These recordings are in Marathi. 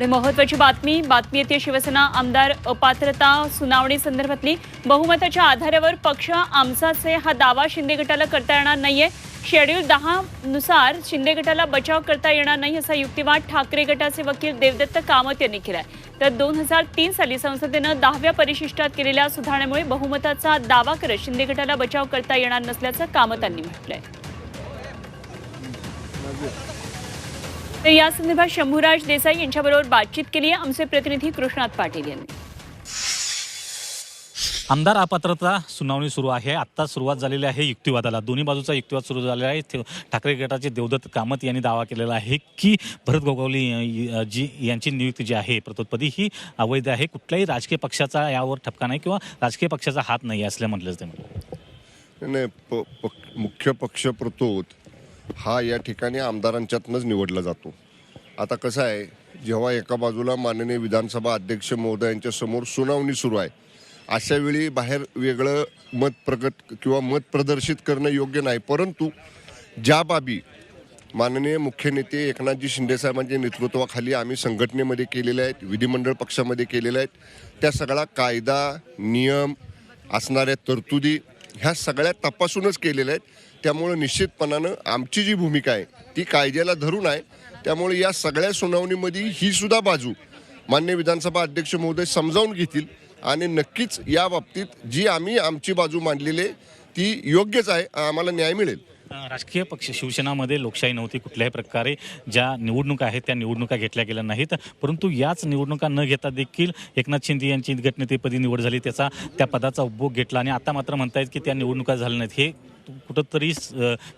पुढे महत्वाची बातमी. बातमी येते शिवसेना आमदार अपात्रता सुनावणी संदर्भातली. बहुमताच्या आधारावर पक्ष आमचाचे हा दावा शिंदे गटाला करता येणार नाहीये. शेड्यूल दहा नुसार शिंदे गटाला बचाव करता येणार नाही असा युक्तिवाद ठाकरे गटाचे वकील देवदत्त कामत यांनी केलाय. तर दोन हजार तीन साली संसदेनं दहाव्या परिशिष्टात केलेल्या सुधारणेमुळे बहुमताचा दावा करत शिंदे गटाला बचाव करता येणार नसल्याचं कामतांनी म्हटलंय. तर या संदर्भात शंभूराज देसाई यांच्याबरोबर बातचीत केली आहे. आमचे प्रतिनिधी कृष्णात पाटील यांनी. आमदार अपात्रता सुनावणी सुरू आहे. आत्ता सुरुवात झालेली आहे युक्तिवादाला. दोन्ही बाजूचा युक्तिवाद सुरू झालेला आहे. ते- ठाकरे गटाचे देवदत्त कामत यांनी दावा केलेला आहे की भरत गोगावली जी यांची नियुक्ती जी आहे प्रतोत्पदी ही अवैध आहे. कुठल्याही राजकीय पक्षाचा यावर ठपका नाही किंवा राजकीय पक्षाचा हात नाही असलं म्हटलं ते नाही प मुख्य पक्ष प्रतोत हा या ठिकाणी आमदारांच्यातनंच निवडला जातो. आता कसं आहे जेव्हा एका बाजूला माननीय विधानसभा अध्यक्ष महोदयांच्या समोर सुनावणी सुरू आहे अशा वेळी बाहेर वेगळं मत प्रगत किंवा मत प्रदर्शित करणं योग्य नाही. परंतु ज्या बाबी माननीय मुख्य नेते एकनाथजी शिंदेसाहेबांच्या नेतृत्वाखाली आम्ही संघटनेमध्ये केलेल्या आहेत विधिमंडळ पक्षामध्ये केलेल्या आहेत त्या सगळा कायदा नियम असणाऱ्या तरतुदी ह्या सगळ्या तपासूनच केलेल्या आहेत. त्यामुळं निश्चितपणानं आमची जी भूमिका आहे ती कायद्याला धरून आहे. त्यामुळे या सगळ्या सुनावणीमध्ये ही सुद्धा बाजू मान्य विधानसभा अध्यक्ष महोदय समजावून घेतील. आणि नक्कीच या बाबतीत जी आम्ही आमची बाजू मांडलेली आहे ती योग्यच आहे आम्हाला न्याय मिळेल. राजकीय पक्ष शिवसेनामध्ये लोकशाही नव्हती कुठल्याही प्रकारे. ज्या निवडणुका आहेत त्या निवडणुका घेतल्या गेल्या नाहीत. परंतु याच निवडणुका न घेता देखील एकनाथ शिंदे यांची गटनेतेपदी निवड झाली. त्याचा त्या पदाचा उपभोग घेतला आणि आता मात्र म्हणतायत की त्या निवडणुका झाल्या नाहीत. हे कुठंतरी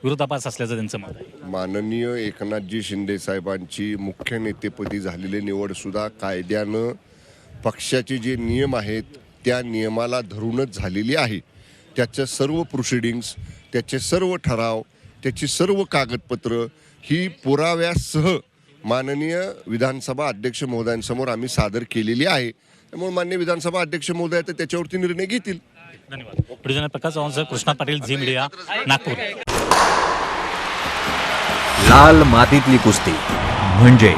विरोधाभास असल्याचं त्यांचं मत आहे. माननीय एकनाथजी शिंदे साहेबांची मुख्य नेतेपदी झालेली निवड सुद्धा कायद्यानं पक्षाचे जे नियम आहेत त्या नियमाला धरूनच झालेली आहे. त्याच्या सर्व प्रोसिडिंग्स त्याचे सर्व ठराव त्याची सर्व कागदपत्र ही पुराव्यासह माननीय विधानसभा अध्यक्ष महोदयांसमोर आम्ही सादर केलेली आहे. त्यामुळे मान्य विधानसभा अध्यक्ष महोदय तर त्याच्यावरती निर्णय घेतील. धन्यवाद. Prakash Chavan sir Krishna Patil Zee media Nagpur. लाल मातीतली कुस्ती. म्हणजे